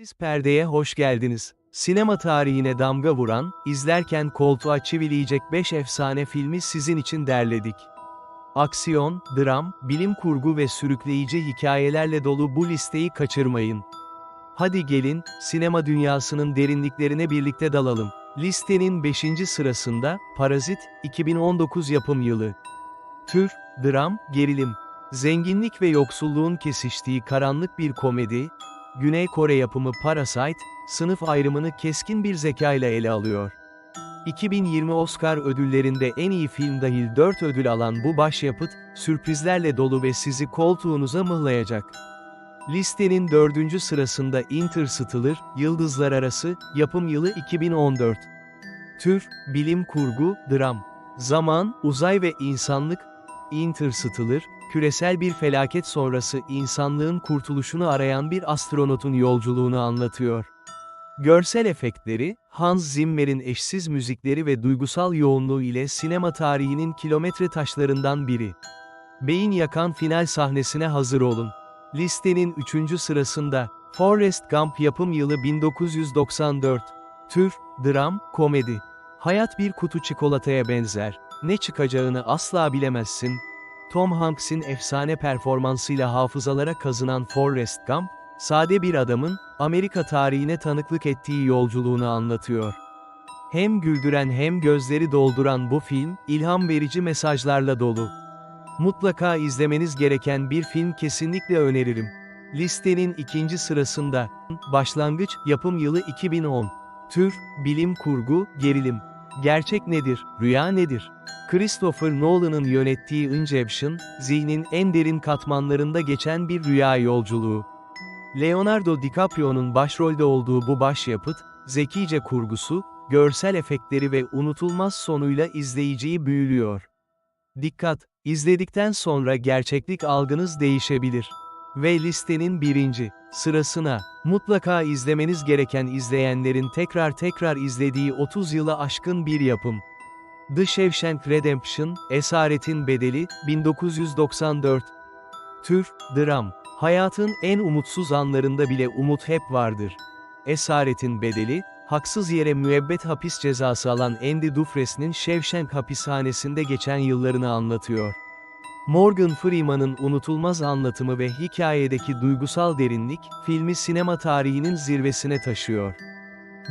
Siz perdeye hoş geldiniz. Sinema tarihine damga vuran, izlerken koltuğa çivileyecek 5 efsane filmi sizin için derledik. Aksiyon, dram, bilim kurgu ve sürükleyici hikayelerle dolu bu listeyi kaçırmayın. Hadi gelin, sinema dünyasının derinliklerine birlikte dalalım. Listenin 5. sırasında, Parazit, 2019 yapım yılı. Tür, dram, gerilim. Zenginlik ve yoksulluğun kesiştiği karanlık bir komedi, Güney Kore yapımı Parasite, sınıf ayrımını keskin bir zekayla ele alıyor. 2020 Oscar ödüllerinde en iyi film dahil 4 ödül alan bu başyapıt, sürprizlerle dolu ve sizi koltuğunuza mıhlayacak. Listenin dördüncü sırasında Interstellar, Yıldızlar Arası, yapım yılı 2014. Tür, bilim kurgu, dram. Zaman, uzay ve insanlık, Interstellar, küresel bir felaket sonrası insanlığın kurtuluşunu arayan bir astronotun yolculuğunu anlatıyor. Görsel efektleri, Hans Zimmer'in eşsiz müzikleri ve duygusal yoğunluğu ile sinema tarihinin kilometre taşlarından biri. Beyin yakan final sahnesine hazır olun. Listenin 3. sırasında, Forrest Gump yapım yılı 1994. Tür, dram, komedi. Hayat bir kutu çikolataya benzer. Ne çıkacağını asla bilemezsin. Tom Hanks'in efsane performansıyla hafızalara kazınan Forrest Gump, sade bir adamın, Amerika tarihine tanıklık ettiği yolculuğunu anlatıyor. Hem güldüren hem gözleri dolduran bu film, ilham verici mesajlarla dolu. Mutlaka izlemeniz gereken bir film kesinlikle öneririm. Listenin ikinci sırasında, Başlangıç, yapım yılı 2010. Tür, bilim kurgu, gerilim. Gerçek nedir, rüya nedir? Christopher Nolan'ın yönettiği Inception, zihnin en derin katmanlarında geçen bir rüya yolculuğu. Leonardo DiCaprio'nun başrolde olduğu bu başyapıt, zekice kurgusu, görsel efektleri ve unutulmaz sonuyla izleyiciyi büyülüyor. Dikkat! İzledikten sonra gerçeklik algınız değişebilir. Ve listenin birinci sırasına, mutlaka izlemeniz gereken izleyenlerin tekrar tekrar izlediği 30 yıla aşkın bir yapım. The Shawshank Redemption, Esaretin Bedeli, 1994. Tür, dram. Hayatın en umutsuz anlarında bile umut hep vardır. Esaretin Bedeli, haksız yere müebbet hapis cezası alan Andy Dufresne'nin Shawshank hapishanesinde geçen yıllarını anlatıyor. Morgan Freeman'ın unutulmaz anlatımı ve hikayedeki duygusal derinlik, filmi sinema tarihinin zirvesine taşıyor.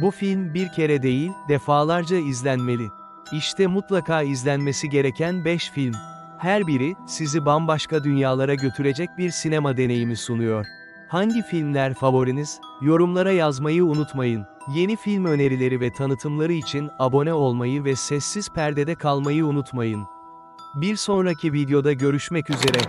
Bu film bir kere değil, defalarca izlenmeli. İşte mutlaka izlenmesi gereken 5 film. Her biri, sizi bambaşka dünyalara götürecek bir sinema deneyimi sunuyor. Hangi filmler favoriniz? Yorumlara yazmayı unutmayın. Yeni film önerileri ve tanıtımları için abone olmayı ve sessiz perdede kalmayı unutmayın. Bir sonraki videoda görüşmek üzere.